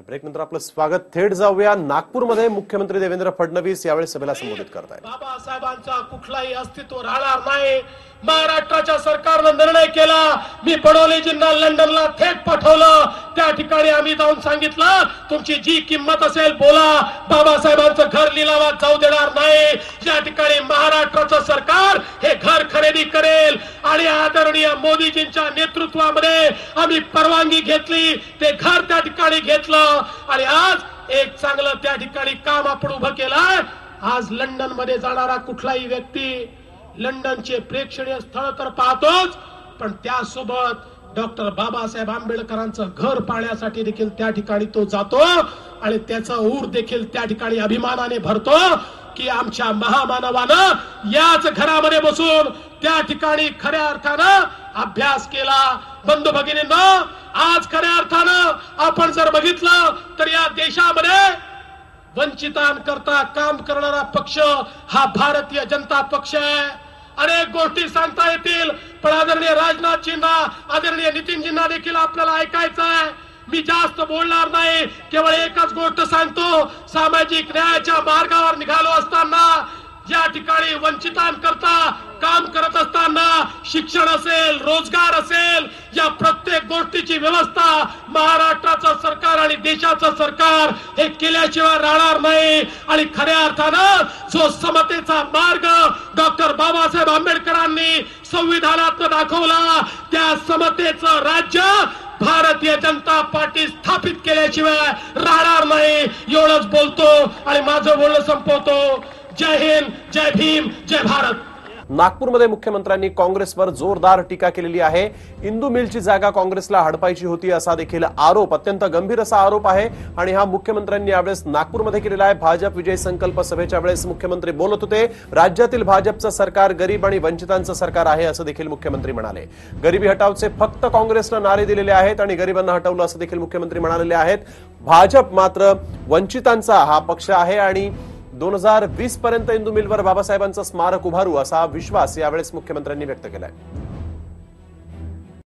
Break नंतर आपलं स्वागत. थेट जाऊया नागपूरमध्ये मुख्यमंत्री देवेंद्र फडणवीस यावेळी सभेला संबोधित करतायत. बाबासाहेबांचा कुठलाही अस्तित्व राहणार नाही. महाराष्ट्राच्या सरकारनं निर्णय केला. मी पडोलेजींना लंडनला थेट पाठवलं. त्या ठिकाणी आम्ही जाऊन सांगितलं तुमची जी किंमत असेल बोला. बाबासाहेबांचं घर लिलावात जाऊ देणार नाही. या ठिकाणी महाराष्ट्राचं सरकार हे घर खरेदी करेल आणि आदरणीय मोदीजींच्या नेतृत्वामध्ये आम्ही परवानगी घेतली ते घर त्या ठिकाणी घेतलं आणि आज एक चांगलं त्या ठिकाणी काम आपण उभं केलंय. आज लंडनमध्ये जाणारा कुठलाही व्यक्ती लंडनचे प्रेक्षणीय स्थळ तर पाहतोच पण त्यासोबत डॉक्टर बाबासाहेब आंबेडकरांचं घर पाहण्यासाठी देखील त्या ठिकाणी तो जातो आणि त्याचा ऊर देखील त्या ठिकाणी अभिमानाने भरतो की आमच्या महामानवानं याच घरामध्ये बसून त्या ठिकाणी खऱ्या अर्थानं अभ्यास केला. बंधू भगिनींना आज खऱ्या अर्थानं आपण जर बघितलं तर या देशामध्ये वंचितांकरता काम करणारा पक्ष हा भारतीय जनता पक्ष आहे. अनेक गोष्टी सांगता येतील पण आदरणीय राजनाथजींना आदरणीय नितीनजींना देखील आपल्याला ऐकायचं आहे. मी जास्त बोलणार नाही केवळ एकच गोष्ट सांगतो. सामाजिक न्यायाच्या मार्गावर निघालो असताना या ठिकाणी वंचितांकरता का शिक्षण असेल रोजगार असेल या प्रत्येक गोष्टीची व्यवस्था महाराष्ट्राचं सरकार आणि देशाचं सरकार हे केल्याशिवाय राहणार नाही. आणि खऱ्या अर्थानं जो समतेचा मार्ग डॉक्टर बाबासाहेब आंबेडकरांनी संविधानात दाखवला त्या समतेचं राज्य भारतीय जनता पार्टी स्थापित केल्याशिवाय राहणार नाही. एवढंच बोलतो आणि माझं बोलणं संपवतो. जय हिंद जय भीम जय भारत. नागपूरमध्ये मुख्यमंत्र्यांनी काँग्रेसवर जोरदार टीका केलेली आहे. इंदू मिलची जागा काँग्रेसला हडपायची होती असा देखील आरोप अत्यंत गंभीर असा आरोप आहे. आणि हा मुख्यमंत्र्यांनी यावेळेस नागपूरमध्ये केलेला आहे. भाजप विजय संकल्प सभेच्या वेळेस मुख्यमंत्री बोलत होते. राज्यातील भाजपचं सरकार गरीब आणि वंचितांचं सरकार आहे असं देखील मुख्यमंत्री म्हणाले. गरिबी हटावचे फक्त काँग्रेसनं नारे दिलेले आहेत आणि गरिबांना हटवलं असं देखील मुख्यमंत्री म्हणालेले आहेत. भाजप मात्र वंचितांचा हा पक्ष आहे आणि दोन हजार वीस पर्यंत इंदू मिलवर बाबासाहेबांचं स्मारक उभारू असा विश्वास यावेळेस मुख्यमंत्र्यांनी व्यक्त केलाय.